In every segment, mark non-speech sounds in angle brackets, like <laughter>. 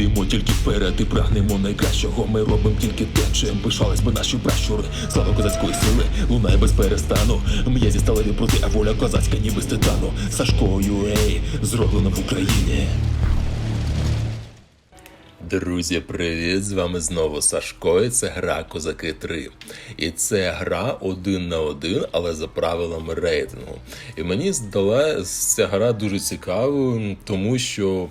йдемо тільки вперед і прагнемо найкращого. Ми робимо тільки те, чим пишались би наші пращури. Слава козацької сили, лунає без перестану. М'язі сталеві проти, а воля козацька, ніби з титану. Сашкою, ей, зроблено в Україні. Друзі, привіт! З вами знову Сашко, і це гра Козаки 3. І це гра один на один, але за правилами рейтингу. І мені здалася ця гра дуже цікавою, тому що.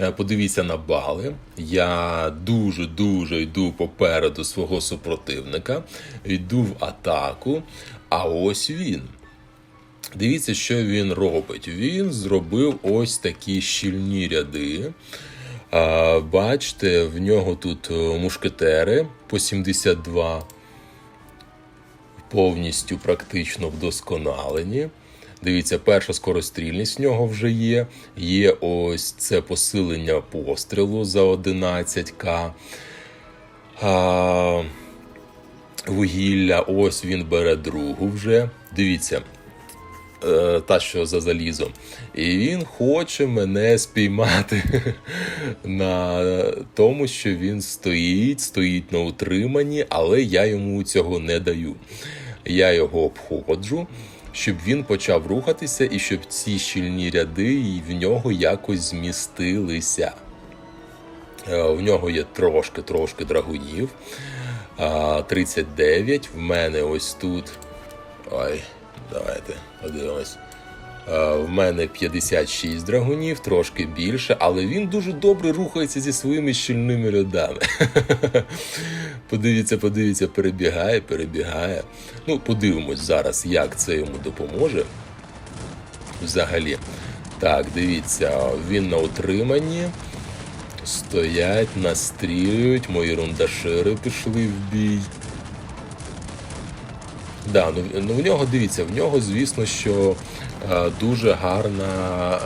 Е, Подивіться на бали. Я дуже-дуже йду попереду свого супротивника, йду в атаку. А ось він. Дивіться, що він робить. Він зробив ось такі щільні ряди. Бачите, в нього тут е, мушкетери по 72, повністю практично вдосконалені. Дивіться, перша скорострільність в нього вже є. Є ось це посилення пострілу за 11к. А, вугілля, ось він бере другу вже. Дивіться, е, та, що за залізом. І він хоче мене спіймати <laughs> на тому, що він стоїть, стоїть на утриманні, але я йому цього не даю. Я його обходжу, щоб він почав рухатися і щоб ці щільні ряди в нього якось змістилися. Е, В нього є трошки-трошки драгунів. А, 39. В мене ось тут. Ой, давайте подивимось. А, В мене 56 драгунів, трошки більше, але він дуже добре рухається зі своїми щільними рядами. <laughs> Подивіться, подивіться, перебігає, перебігає. Ну, подивимось зараз, як це йому допоможе. Взагалі. Так, дивіться, він на утриманні. Стоять, настрілюють, мої рундашири пішли в бій. Да, ну, ну в нього дивіться, в нього, звісно, що е, дуже гарна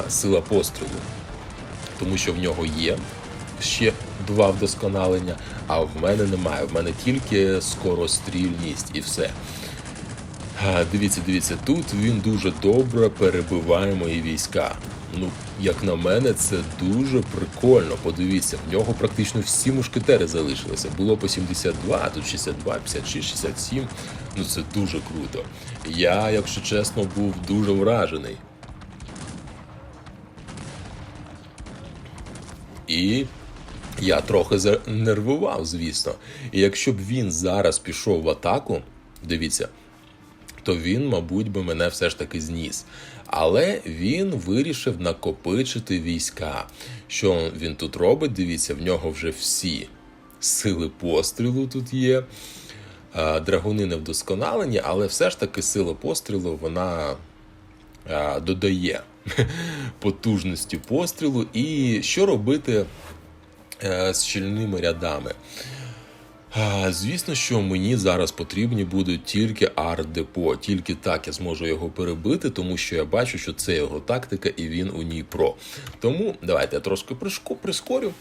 сила пострілу. Тому що в нього є ще два вдосконалення, а в мене немає. В мене тільки скорострільність і все. А, Дивіться, дивіться, тут він дуже добре перебиває мої війська. Ну, як на мене, це дуже прикольно. Подивіться, в нього практично всі мушкетери залишилися. Було по 72, а тут 62, 56, 67. Ну це дуже круто. Я, якщо чесно, був дуже вражений. І я трохи занервував, звісно. І якщо б він зараз пішов в атаку, дивіться, то він, мабуть, би мене все ж таки зніс. Але він вирішив накопичити війська. Що він тут робить? Дивіться, в нього вже всі сили пострілу тут є. Драгуни не вдосконалені, але все ж таки сила пострілу вона додає <laughs> потужності пострілу. І що робити е, з щільними рядами? Звісно, що мені зараз потрібні будуть тільки арт-депо. Тільки так я зможу його перебити, тому що я бачу, що це його тактика і він у ній про. Тому давайте я трошки прискорю.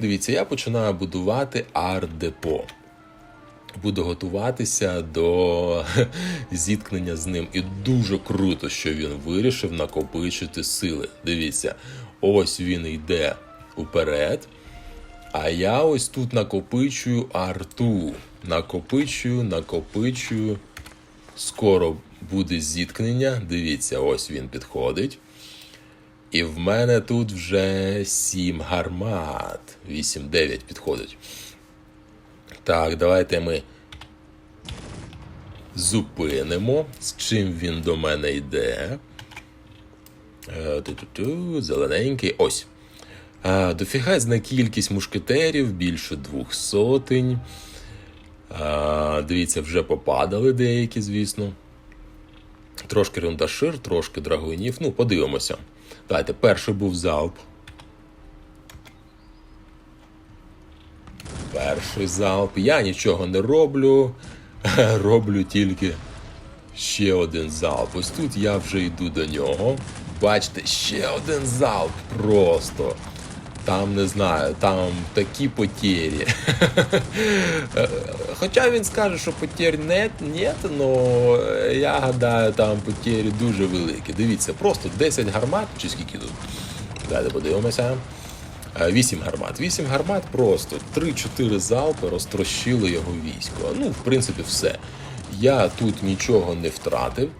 Дивіться, я починаю будувати арт-депо. Буду готуватися до <laughs> зіткнення з ним. І дуже круто, що він вирішив накопичити сили. Дивіться, ось він йде уперед. А я ось тут накопичую арту. Накопичую, накопичую. Скоро буде зіткнення. Дивіться, ось він підходить. І в мене тут вже 7 гармат. 8-9 підходить. Так, давайте ми зупинимо, з чим він до мене йде. Е, Ту-ту-ту, зелененький. Ось. А, дофігезна кількість мушкетерів, більше двох сотень. А, дивіться, вже попадали деякі, звісно. Трошки рундашир, трошки драгунів. Ну, подивимося. Давайте, перший був залп. Перший залп. Я нічого не роблю. <laughs> Роблю тільки ще один залп. Ось тут я вже йду до нього. Бачите, ще один залп просто. Там не знаю, там такі потері. <laughs> Хоча він скаже, що потір нет, нет, але я гадаю, там потері дуже великі. Дивіться, просто 10 гармат, чи скільки тут. Давайте подивимося. Е, Вісім гармат. Вісім гармат просто 3-4 залпи розтрощили його військо. Ну, в принципі, все. Я тут нічого не втратив.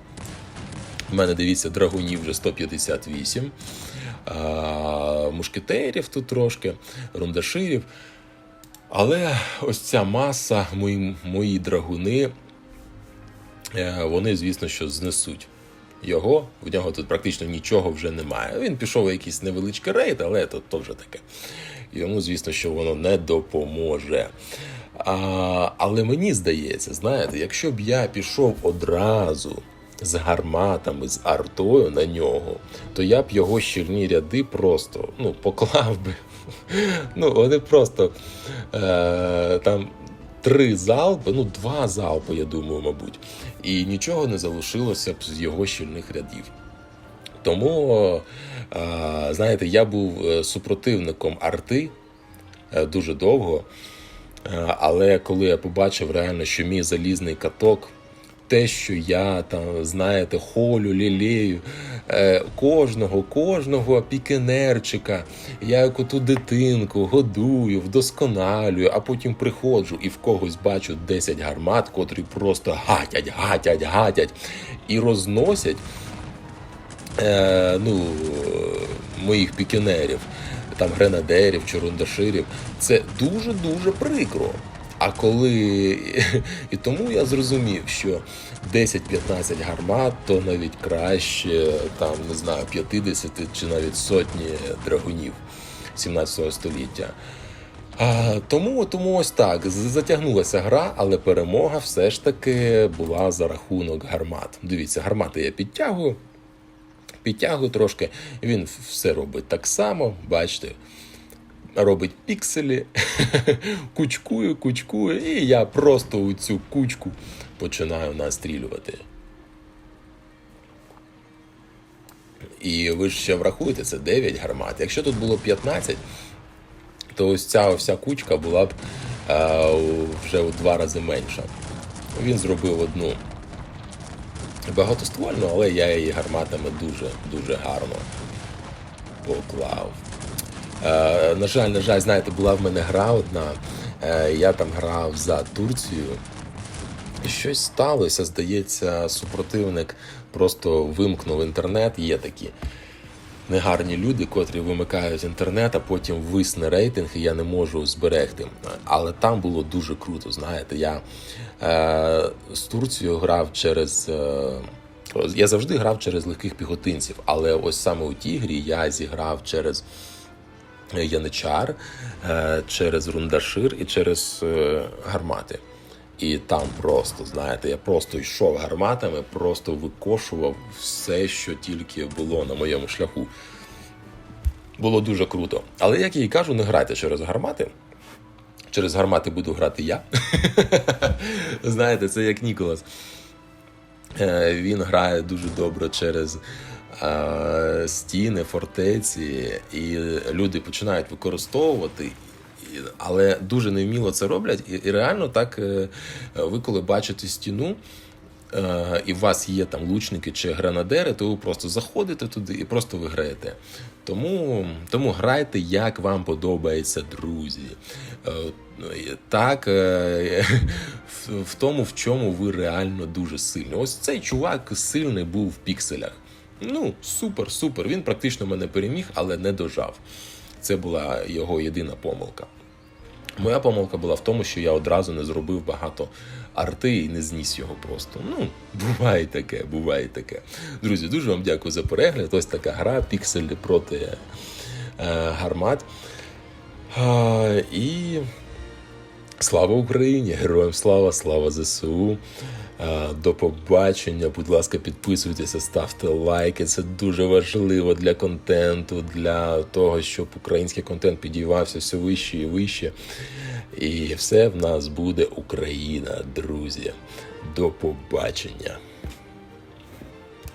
У мене дивіться, драгунів вже 158. А, мушкетерів тут трошки, рундаширів. Але ось ця маса, мої, мої драгуни, е, вони, звісно, що знесуть його. В нього тут практично нічого вже немає. Він пішов у якийсь невеличкий рейд, але то, то вже таке. Йому, звісно, що воно не допоможе. А, але мені здається, знаєте, якщо б я пішов одразу з гарматами, з артою на нього, то я б його щільні ряди просто ну, поклав би. Ну, вони просто е, там три залпи, ну два залпи, я думаю, мабуть. І нічого не залишилося б з його щільних рядів. Тому, е, знаєте, я був е, супротивником арти е, дуже довго. Е, Але коли я побачив реально, що мій залізний каток, те, що я там, знаєте, холю, лілею, е, кожного, кожного пікенерчика, я як оту дитинку годую, вдосконалюю, а потім приходжу і в когось бачу 10 гармат, котрі просто гатять, гатять, гатять і розносять е, ну, моїх пікінерів, там гренадерів чи рундаширів, це дуже-дуже прикро. А коли <laughs> і тому я зрозумів, що 10-15 гармат, то навіть краще там не знаю 50 чи навіть сотні драгунів 17 століття. А, тому, тому ось так затягнулася гра, але перемога все ж таки була за рахунок гармат. Дивіться, гармати я підтягую, підтягую трошки. Він все робить так само, бачите. Робить пікселі, <laughs> кучкую, кучкую, і я просто у цю кучку починаю настрілювати. І ви ж ще врахуєте, це 9 гармат. Якщо тут було 15, то ось ця вся кучка була б е, вже у два рази менша. Він зробив одну багатоствольну, але я її гарматами дуже дуже гарно поклав. Е, на жаль, на жаль, знаєте, була в мене гра одна. Е, я там грав за Турцію. І щось сталося, здається, супротивник просто вимкнув інтернет. Є такі негарні люди, котрі вимикають інтернет, а потім висне рейтинг, і я не можу зберегти. Але там було дуже круто. Знаєте, я е, з Турцією грав через. Е, я завжди грав через легких піхотинців, але ось саме у тій грі я зіграв через яничар, е, через рундашир і через е, гармати. І там просто, знаєте, я просто йшов гарматами, просто викошував все, що тільки було на моєму шляху. Було дуже круто. Але як я і кажу, не грайте через гармати. Через гармати буду грати я. <laughs> Знаєте, це як Ніколас. Е, Він грає дуже добре через стіни, фортеці, і люди починають використовувати. Але дуже невміло це роблять, і, реально так е, ви коли бачите стіну, е, і у вас є там лучники чи гранадери, то ви просто заходите туди і просто виграєте. Тому, тому грайте, як вам подобається, друзі. Е, Так, е, в тому, в чому ви реально дуже сильні. Ось цей чувак сильний був в пікселях. Ну, супер, супер. Він практично мене переміг, але не дожав. Це була його єдина помилка. Моя помилка була в тому, що я одразу не зробив багато арти і не зніс його просто. Ну, буває таке, буває таке. Друзі, дуже вам дякую за перегляд. Ось така гра, пікселі проти е, гармат. А, і слава Україні! Героям слава, слава ЗСУ. Е, До побачення. Будь ласка, підписуйтеся, ставте лайки. Це дуже важливо для контенту, для того, щоб український контент підіймався все вище і вище. І все в нас буде Україна, друзі. До побачення.